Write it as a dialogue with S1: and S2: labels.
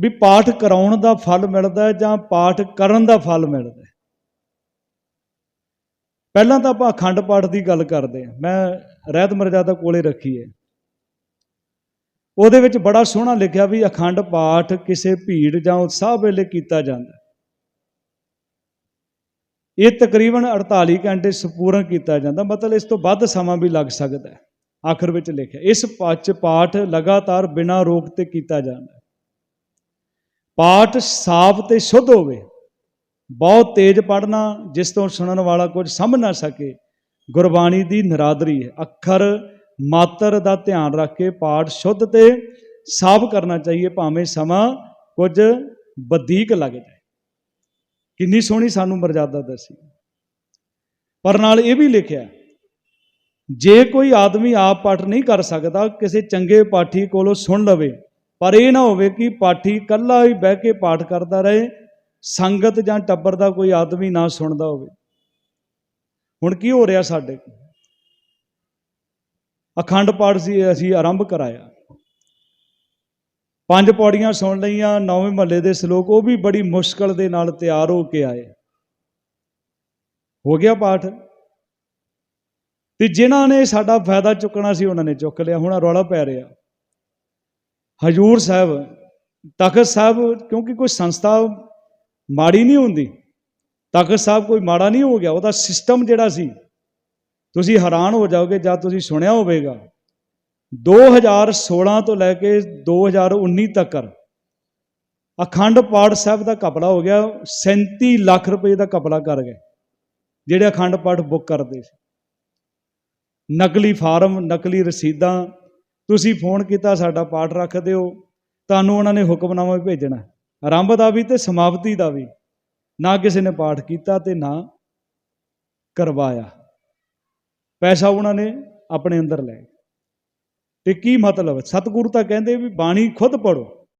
S1: ਵੀ ਪਾਠ ਕਰਾਉਣ ਦਾ ਫਲ ਮਿਲਦਾ ਜਾਂ ਪਾਠ ਕਰਨ ਦਾ ਫਲ ਮਿਲਦਾ ਪਹਿਲਾਂ ਤਾਂ ਆਪਾਂ ਅਖੰਡ ਪਾਠ ਦੀ ਗੱਲ ਕਰਦੇ ਹਾਂ। ਮੈਂ ਰਹਿਤ ਮਰਜ਼ਾਦਾ ਕੋਲੇ ਰੱਖੀ ਹੈ। ਉਹਦੇ ਵਿੱਚ ਬੜਾ ਸੋਹਣਾ ਲਿਖਿਆ ਵੀ ਅਖੰਡ ਪਾਠ ਕਿਸੇ ਭੀੜ ਜਾਂ ਉਤਸ਼ਾਹ ਵੇਲੇ ਕੀਤਾ ਜਾਂਦਾ ਇਹ ਤਕਰੀਬਨ 48 ਘੰਟੇ ਸੰਪੂਰਨ ਕੀਤਾ ਜਾਂਦਾ। ਮਤਲਬ ਇਸ ਤੋਂ ਵੱਧ ਸਮਾਂ ਵੀ ਲੱਗ ਸਕਦਾ ਹੈ। ਆਖਰ ਵਿੱਚ ਲਿਖਿਆ, ਇਸ ਪੱਚ ਪਾਠ ਲਗਾਤਾਰ ਬਿਨਾਂ ਰੋਕ ਤੇ ਕੀਤਾ ਜਾਂਦਾ ਪਾਠ ਸਾਫ਼ ਤੇ ਸ਼ੁੱਧ ਹੋਵੇ। ਬਹੁਤ ਤੇਜ਼ ਪੜਨਾ ਜਿਸ ਤੋਂ ਸੁਣਨ ਵਾਲਾ ਕੁਝ ਸਮਝ ਨਾ ਸਕੇ, ਗੁਰਬਾਣੀ ਦੀ ਨਰਾਦਰੀ ਹੈ। ਅੱਖਰ ਮਾਤਰ ਦਾ ਧਿਆਨ ਰੱਖ ਕੇ ਪਾਠ ਸ਼ੁੱਧ ਤੇ ਸਾਫ਼ ਕਰਨਾ ਚਾਹੀਏ, ਭਾਵੇਂ ਸਮਾਂ ਕੁਝ ਵਧੀਕ ਲੱਗ ਜਾਏ। ਕਿੰਨੀ ਸੋਹਣੀ ਸਾਨੂੰ ਮਰਜ਼ਾਦਾ ਦੱਸੀ। ਪਰ ਨਾਲ ਇਹ ਵੀ ਲਿਖਿਆ, ਜੇ ਕੋਈ ਆਦਮੀ ਆਪ ਪਾਠ ਨਹੀਂ ਕਰ ਸਕਦਾ, ਕਿਸੇ ਚੰਗੇ ਪਾਠੀ ਕੋਲੋਂ ਸੁਣ ਲਵੇ ਪਰ ਇਹ ਨਾ ਹੋਵੇ ਕਿ ਪਾਠੀ ਇਕੱਲਾ ਹੀ ਬਹਿ ਕੇ ਪਾਠ ਕਰਦਾ ਰਹੇ, ਸੰਗਤ ਜਾਂ ਟੱਬਰ ਦਾ ਕੋਈ ਆਦਮੀ ਨਾ ਸੁਣਦਾ ਹੋਵੇ। ਹੁਣ ਕੀ ਹੋ ਰਿਹਾ ਸਾਡੇ ਕੋਲ? ਅਖੰਡ ਪਾਠ ਸੀ, ਅਸੀਂ ਆਰੰਭ ਕਰਾਇਆ। ਪੰਜ ਪੌੜੀਆਂ ਸੁਣ ਲਈਆਂ, ਨੌਵੇਂ ਮਹੱਲੇ ਦੇ ਸ਼ਲੋਕ, ਉਹ ਵੀ ਬੜੀ ਮੁਸ਼ਕਲ ਦੇ ਨਾਲ ਤਿਆਰ ਹੋ ਕੇ ਆਏ। ਹੋ ਗਿਆ ਪਾਠ। ਤੇ ਜਿਨ੍ਹਾਂ ਨੇ ਸਾਡਾ ਫਾਇਦਾ ਚੁੱਕਣਾ ਸੀ, ਉਹਨਾਂ ਨੇ ਚੁੱਕ ਲਿਆ, ਹੁਣ ਰੌਲਾ ਪੈ ਰਿਹਾ। ਹਜੂਰ ਸਾਹਿਬ ਤਖਤ ਸਾਹਿਬ, ਕਿਉਂਕਿ ਕੋਈ ਸੰਸਥਾ ਮਾੜੀ ਨਹੀਂ ਹੁੰਦੀ। ਤਖਤ ਸਾਹਿਬ ਕੋਈ ਮਾੜਾ ਨਹੀਂ ਹੋ ਗਿਆ, ਉਹਦਾ ਸਿਸਟਮ ਜਿਹੜਾ ਸੀ, ਤੁਸੀਂ ਹੈਰਾਨ ਹੋ ਜਾਓਗੇ ਜਦ ਤੁਸੀਂ ਸੁਣਿਆ ਹੋਵੇਗਾ। 2016 ਤੋਂ ਲੈ ਕੇ 2019 ਤੱਕ ਅਖੰਡ ਪਾਠ ਸਾਹਿਬ ਦਾ ਕਪੜਾ ਹੋ ਗਿਆ 37 ਲੱਖ ਰੁਪਏ ਦਾ ਕਪੜਾ ਕਰ ਗਏ, ਜਿਹੜੇ ਅਖੰਡ ਪਾਠ ਬੁੱਕ ਕਰਦੇ ਸੀ। ਨਕਲੀ ਫਾਰਮ, ਨਕਲੀ ਰਸੀਦਾਂ ਤੁਸੀਂ ਫੋਨ ਕੀਤਾ, ਸਾਡਾ ਪਾਠ ਰੱਖਦੇ ਹੋ ਤੁਹਾਨੂੰ ਉਹਨਾਂ ਨੇ ਹੁਕਮਨਾਮਾ ਭੇਜਣਾ। ਆਰੰਭ ਦਾ ਵੀ ਤੇ ਸਮਾਪਤੀ ਦਾ ਵੀ। ਨਾ ਕਿਸੇ ਨੇ ਪਾਠ ਕੀਤਾ ਤੇ ਨਾ ਕਰਵਾਇਆ। ਪੈਸਾ ਉਹਨਾਂ ਨੇ ਆਪਣੇ ਅੰਦਰ ਲੈ ਤੇ ਕੀ ਮਤਲਬ? ਸਤਿਗੁਰੂ ਤਾਂ ਕਹਿੰਦੇ ਵੀ ਬਾਣੀ ਖੁਦ ਪੜੋ